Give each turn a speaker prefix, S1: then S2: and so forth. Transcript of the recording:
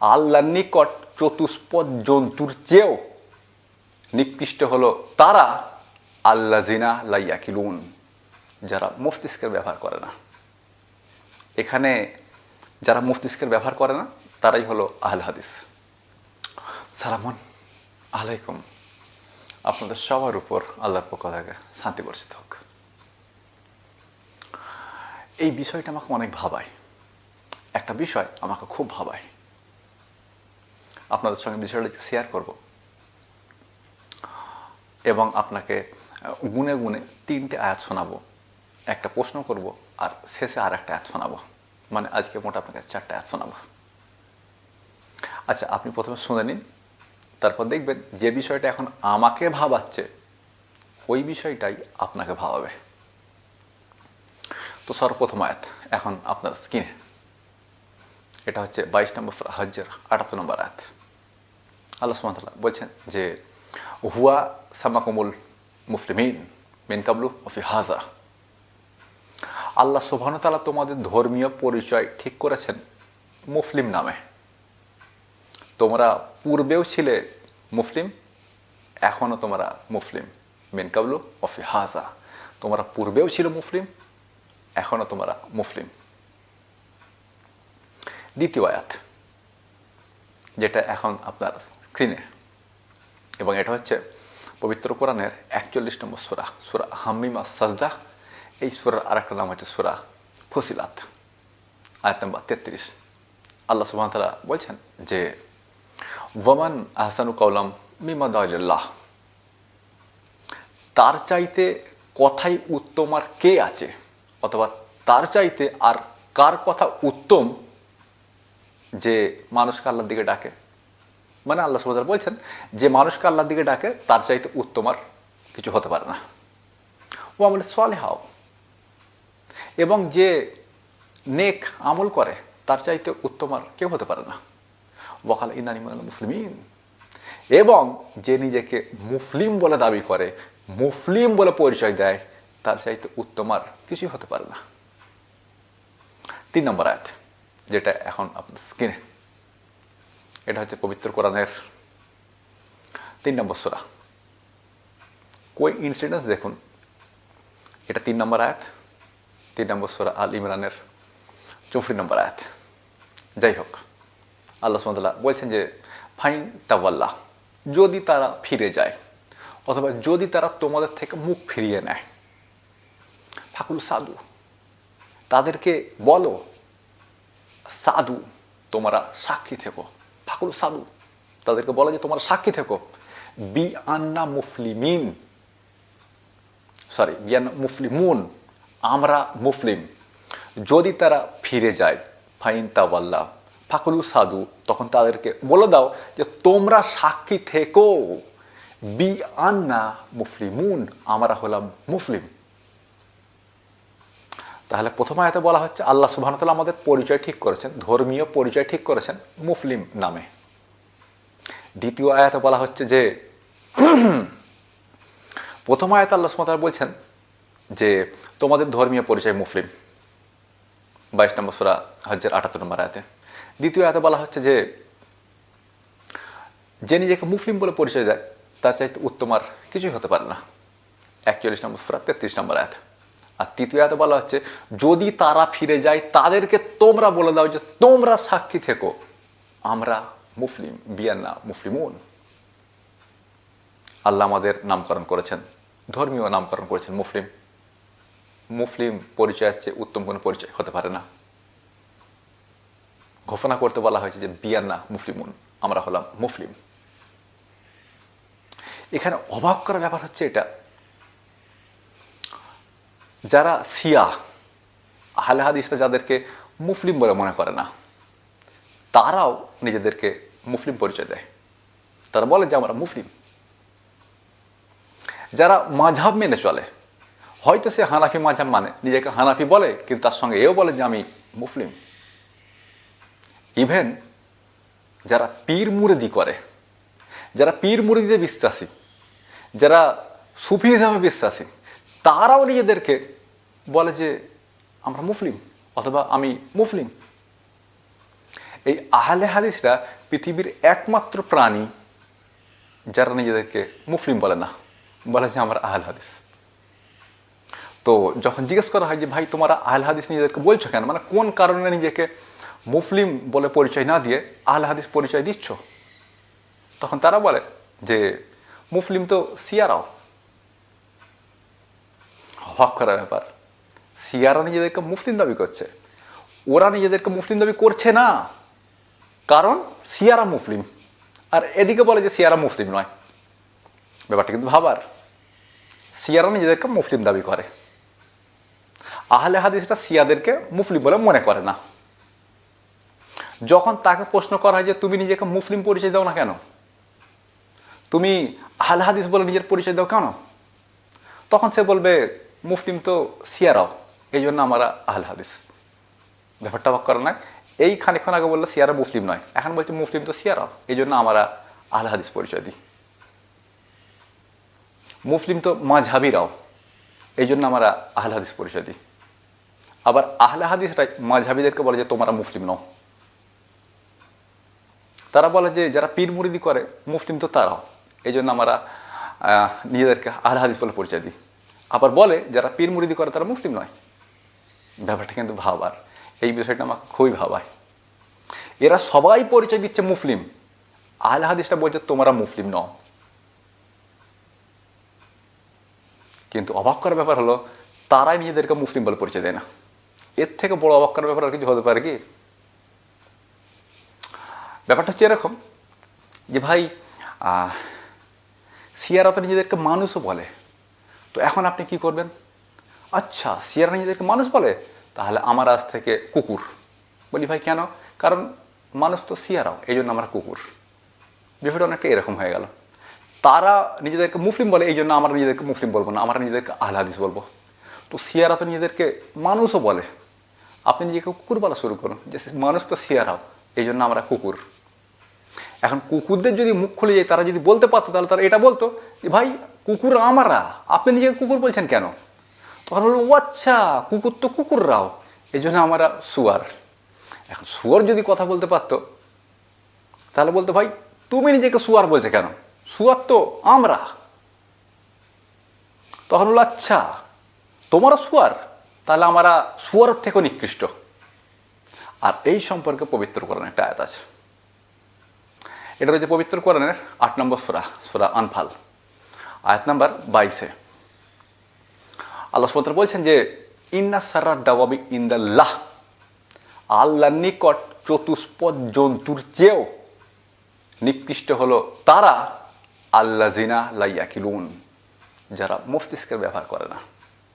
S1: আল্লাহর নিকট চতুষ্পদ জন্তুর চেয়েও নিকৃষ্ট হলো তারা আল্লা জিনা লাইয়া লাইয়াকিলুন যারা মস্তিষ্কের ব্যবহার করে না। এখানে যারা মস্তিষ্কের ব্যবহার করে না, তারাই হলো আহল হাদিস। সালামন আলাইকুম। আপনাদের সবার উপর আল্লাহর পক্ষ থেকে শান্তি বর্ষিত হোক। এই বিষয়টা আমাকে অনেক ভাবায়। একটা বিষয় আমাকে খুব ভাবায়। আপনাদের সঙ্গে বিষয়টা শেয়ার করব। এবং আপনাকে গুনে গুনে তিনটে আয়াত শোনাবো। একটা প্রশ্ন করব আর শেষে আর একটা আয়াত শোনাবো। মানে আজকে মোটা আপনাকে চারটে আয়াত শোনাবো। আচ্ছা আপনি প্রথমে শুনে নিন, তারপর দেখবেন যে বিষয়টা এখন আমাকে ভাবাচ্ছে, ওই বিষয়টাই আপনাকে ভাবাবে। তো সর্বপ্রথম আয়াত, এখন আপনার স্ক্রিনে এটা হচ্ছে বাইশ নম্বর হজ্জের আটাত্তর নম্বর আয়াত। আল্লাহ সুমতলা বলছেন যে, হুয়া সামাকুমুল মুসলিমিন মিন কাবলু ওফি হাজা। আল্লাহ সুবাহতালা তোমাদের ধর্মীয় পরিচয় ঠিক করেছেন মুসলিম নামে। তোমরা পূর্বেও ছিলে মুসলিম এখনও তোমরা মুসলিম মিন কাবলু অফি হাজা। তোমরা পূর্বেও ছিল মুসলিম এখনও তোমরা মুসলিম। দ্বিতীয় আয়াত, যেটা এখন আপনার স্ক্রিনে। এবং এটা হচ্ছে পবিত্র কোরআনের একচল্লিশ নম্বর সুরা সুরা হামিমা সাজদা এই সুরার আরেকটা নাম হচ্ছে সুরা ফসিলাত, আয়াত নম্বর তেত্রিশ। আল্লাহ সুবাহ তালা বলছেন যে, ওয়ামান আহসানু কৌলাম মিমা দাল্লাহ তার চাইতে কথাই উত্তম আর কে আছে? অথবা তার চাইতে আর কার কথা উত্তম যে মানুষকে আল্লাহর দিকে ডাকে মানে আল্লাহ সুবাদ বলছেন, যে মানুষকে আল্লাহর দিকে ডাকে, তার চাইতে উত্তম আর কিছু হতে পারে না। ও আমলে সোয়ালে হাও এবং যে নেক আমল করে, তার চাইতে উত্তম আর কেউ হতে পারে না। ওয়াকাল ইনানি মুসলিমিন। এবং যে নিজেকে মুসলিম বলে দাবি করে মুসলিম বলে পরিচয় দেয়, তার চাইতে উত্তম আর কিছুই হতে পারে না। তিন নম্বর আয়াত। যেটা এখন আপনার স্কিনে এটা হচ্ছে পবিত্র কোরআনের তিন নম্বর সোরা। কই ইনসিডেন্স দেখুন। এটা তিন নম্বর আয়াত, তিন নম্বর সোরা আল ইমরানের চৌফরি নম্বর আয়াত। যাই হোক, আল্লাহ সুমতাল্লাহ বলছেন যে, ফাইন তাওয়াল্লাহ, যদি তারা ফিরে যায়, অথবা যদি তারা তোমাদের থেকে মুখ ফিরিয়ে নেয়, ফাকুল সাধু তাদেরকে বলো সাধু, তোমরা সাক্ষী থেকো ফাকুল সাধু। তাদেরকে বলা যে, তোমরা সাক্ষী থেকো। বি আন্না মুফলিমিন। সরি বিয়ান্না মুফলিমুন। আমরা মুসলিম যদি তারা ফিরে যায়, ফাইন তাওয়াল্লাহ ফাকুলু সাধু, তখন তাদেরকে বলে দাও যে, তোমরা সাক্ষী থেকো। বি আন্না মুফলিমুন। আমরা হলাম মুসলিম তাহলে প্রথম আয়াতে বলা হচ্ছে, আল্লাহ সুবাহতাল্লাহ আমাদের পরিচয় ঠিক করেছেন, ধর্মীয় পরিচয় ঠিক করেছেন মুসলিম নামে। দ্বিতীয় আয়াতে বলা হচ্ছে যে, প্রথম আয়াতে আল্লাহ সুমতাল বলছেন যে, তোমাদের ধর্মীয় পরিচয় মুসলিম বাইশ নম্বর সুরা হজ্জের আটাত্তর নম্বর আয়াতে। দ্বিতীয় আয়াতে বলা হচ্ছে যে যে নিজেকে মুসলিম বলে পরিচয় দেয়, তার চাইতে উত্তম আর কিছুই হতে পারে না। একচল্লিশ নম্বর সুরা তেত্রিশ নম্বর আয়াত। আর তৃতীয় আয়াতে বলা হচ্ছে, যদি তারা ফিরে যায়, তাদেরকে তোমরা বলে দাও যে, তোমরা সাক্ষী থেকো, আমরা মুসলিম বিয়ান্না মুসলিমুন আল্লাহ আমাদের নামকরণ করেছেন, ধর্মীয় নামকরণ করেছেন মুসলিম মুসলিম পরিচয়ের চেয়ে উত্তম কোনো পরিচয় হতে পারে না। ঘোষণা করতে বলা হয়েছে যে, বিয়ান্না মুসলিমুন আমরা হলাম মুসলিম এখানে অবাক করার ব্যাপার হচ্ছে এটা যারা সিয়া আহলে হাদিসরা যাদেরকে মুসলিম বলে মনে করে না, তারাও নিজেদেরকে মুসলিম পরিচয় দেয়। তারা বলে যে, আমরা মুসলিম যারা মাঝাব মেনে চলে, হয়তো সে হানাফি মাঝাব মানে নিজেকে হানাফি বলে, কিন্তু তার সঙ্গে এও বলে যে, আমি মুসলিম ইভেন যারা পীর মুরিদি করে, যারা পীর মুরিদিতে বিশ্বাসী, যারা সুফি হিসাবে বিশ্বাসী তারাও নিজেদেরকে বলে যে, আমরা মুসলিম অথবা আমি মুসলিম এই আহলে হাদিসরা পৃথিবীর একমাত্র প্রাণী যারা নিজেদেরকে মুসলিম বলে না, বলে যে, আমরা আহল হাদিস। তো যখন জিজ্ঞেস করা হয় যে, ভাই, তোমরা আহল হাদিস নিজেদেরকে বলছো কেন? মানে কোন কারণে নিজেকে মুসলিম বলে পরিচয় না দিয়ে আহল হাদিস পরিচয় দিচ্ছ? তখন তারা বলে যে মুসলিম তো সিয়ারাও। হক করা ব্যাপার। সিয়ারা নিজেদেরকে মুসলিম দাবি করছে। ওরা নিজেদেরকে মুসলিম দাবি করছে না। কারণ সিয়ারা মুসলিম আর এদিকে বলে যে সিয়ারা মুসলিম নয়। ব্যাপারটা কিন্তু ভাবার। সিয়ারা নিজেদেরকে মুসলিম দাবি করে। আহলে হাদিসরা সিয়াদেরকে মুসলিম বলে মনে করে না। যখন তাকে প্রশ্ন করা হয় যে, তুমি নিজেকে মুসলিম পরিচয় দাও না কেন? তুমি আহলে হাদিস বলে নিজের পরিচয় দাও কেন? তখন সে বলবে মুসলিম তো সিয়ারাও এই জন্য আমরা আহলে হাদিস। ব্যাপারটা অবাক করে না? এই খানিক্ষণ আগে বলল সিয়ারা মুসলিম নয়, এখন বলছে মুসলিম তো সিয়ারাও এই জন্য আমরা আহলে হাদিস পরিচয় দিই। মুসলিম তো মাঝহাবিরাও এই জন্য আমরা আহলে হাদিস পরিচয় দিই। আবার আহলে হাদিসরা মাঝহাবিদেরকে বলে যে তোমরা মুসলিম নও। তারা বলে যে যারা পীর মুরিদি করে মুসলিম তো তারাও এই জন্য আমরা নিজেদেরকে আহলে হাদিস বলে পরিচয় দিই। আবার বলে, যারা পীর মুরিদি করে তারা মুসলিম নয়। ব্যাপারটা কিন্তু ভাবার। এই বিষয়টা আমাকে খুবই ভাবায়। এরা সবাই পরিচয় দিচ্ছে মুসলিম। আহলে হাদিসটা বলছে, তোমরা মুসলিম নও। কিন্তু অবাক করার ব্যাপার হলো, তারাই নিজেদেরকে মুসলিম বলে পরিচয় দেয় না। এর থেকে বড় অবাক করার ব্যাপার আর কিছু হতে পারে কি? ব্যাপারটা হচ্ছে এরকম যে ভাই সিয়ারা তো নিজেদেরকে মানুষও বলে। তো এখন আপনি কি করবেন? আচ্ছা সিয়ারা নিজেদেরকে মানুষ বলে, তাহলে আমার আজ থেকে কুকুর। বলি, ভাই, কেন? কারণ মানুষ তো সিয়ারাও এই জন্য আমরা কুকুর। বিষয়টা অনেকটা এরকম হয়ে গেল। তারা নিজেদেরকে মুসলিম বলে এই জন্য আমরা নিজেদেরকে মুসলিম বলব না, আমরা নিজেদেরকে আহলে হাদিস বলব। তো সিয়ারা তো নিজেদেরকে মানুষও বলে। আপনি নিজেকে কুকুর বলা শুরু করুন, যে মানুষ তো সিয়ারাও এই জন্য আমরা কুকুর। এখন কুকুরদের যদি মুখ খুলে যায়, তারা যদি বলতে পারতো, তাহলে তারা এটা বলতো যে, ভাই কুকুর আমরা? আপনি নিজেকে কুকুর বলছেন কেন? তখন বলব ও আচ্ছা কুকুর তো কুকুররাও। এই জন্য আমরা শুয়ার। এখন শুয়ার যদি কথা বলতে পারতো, তাহলে বলতো, ভাই, তুমি নিজেকে শুয়ার বলছে কেন? শুয়ার তো আমরা। তখন বলল আচ্ছা তোমারও শুয়ার? তাহলে আমরা শুয়ার থেকেও নিকৃষ্ট। আর এই সম্পর্কে পবিত্র করেন একটা আয়াত আছে। এটা রয়েছে পবিত্র কোরআনের আট নম্বর সুরা সুরা আনফাল। আয়াত নাম্বার বাইশে। আল্লাহ বলছেন যে, ইন্না সারা দাওয়াবি ইন্দাল্লাহ। আল্লাহ নিকট চতুষ্পদ জন্তুর চেয়েও নিকৃষ্ট হলো তারা আল্লাহ জিনা লাইয়াকিলুন যারা মস্তিষ্কের ব্যবহার করে না।